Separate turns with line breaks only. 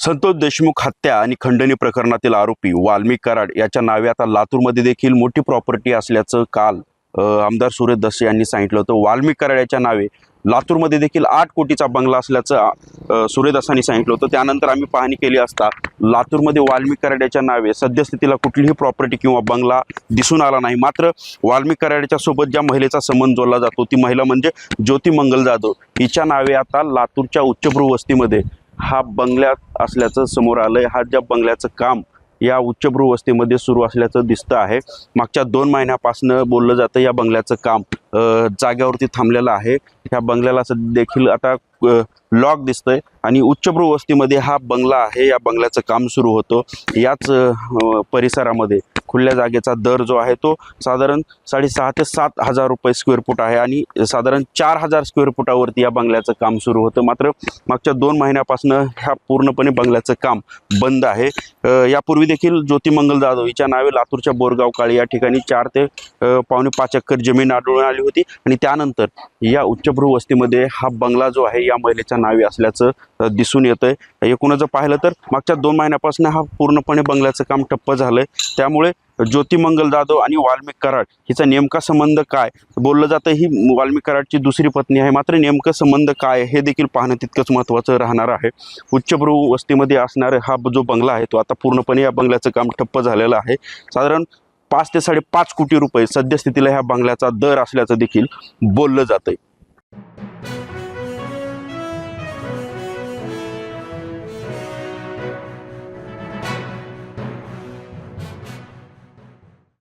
संतोष देशमुख हत्या आणि खंडणी प्रकरणातील आरोपी वाल्मिक कराड याच्या नावे आता लातूरमध्ये देखील मोठी प्रॉपर्टी असल्याचं काल आमदार सुरेश दसे यांनी सांगितलं होतं. वाल्मिक कराड याच्या नावे लातूरमध्ये देखील आठ कोटीचा बंगला असल्याचं सूर्यदासांनी सांगितलं होतं. त्यानंतर आम्ही पाहणी केली असता लातूरमध्ये वाल्मिक कराड्याच्या नावे सद्यस्थितीला कुठलीही प्रॉपर्टी किंवा बंगला दिसून आला नाही. मात्र वाल्मिक कराड्याच्या सोबत ज्या महिलेचा संबंध जोडला जातो ती महिला म्हणजे ज्योती मंगल जाधव. हिच्या नावे आता लातूरच्या उच्चभ्रू वस्तीमध्ये हा बंगल्यात असल्याचं समोर आलंय. हा ज्या बंगल्याचं काम या उच्चभ्रू वस्तीमध्ये सुरू असल्याचं दिसतं आहे. मागच्या दोन महिन्यापासून बोललं जातं या बंगल्याचं काम जाग्यावरती थांबलेलं आहे. ह्या बंगल्याला सध्या देखील आता लॉक दिसतंय आणि उच्चभ्रू वस्तीमध्ये हा बंगला आहे. या बंगल्याचं काम सुरू होतं. याच परिसरामध्ये खुल्या जागेचा दर जो आहे तो साधारण साडेसहा ते सात हजार रुपये स्क्वेअर फूट आहे आणि साधारण चार हजार स्क्वेअर फुटावरती या बंगल्याचं काम सुरू होतं. मात्र मागच्या दोन महिन्यापासून ह्या पूर्णपणे बंगल्याचं काम बंद आहे. यापूर्वी देखील ज्योतिमंगल जाधव हिच्या नावे लातूरच्या बोरगाव काळी या ठिकाणी चार ते पावणे पाच एकर जमीन आढळून आली होती आणि त्यानंतर या उच्चभ्रू वस्तीमध्ये हा बंगला जो आहे या महिलेच्या नावे असल्याचं दिसून दिसून येतंय. एकूणच जर पाहिलं तर मागच्या दोन महिन्यापासून हा पूर्णपणे बंगल्याचं काम ठप्प झालंय. त्यामुळे ज्योतिमंगल जाधव आणि वाल्मिक कराड हिचा नेमका संबंध काय? बोललं जातं ही वाल्मिक कराडची दुसरी पत्नी आहे. मात्र नेमकं संबंध काय हे देखील पाहणं तितकंच महत्त्वाचं राहणार आहे. उच्चभ्रू वस्तीमध्ये असणारा हा जो बंगला आहे तो आता पूर्णपणे या बंगल्याचं काम ठप्प झालेलं आहे. साधारण पाच ते साडेपाच कोटी रुपये सद्यस्थितीला ह्या बंगल्याचा दर असल्याचं देखील बोललं जातंय.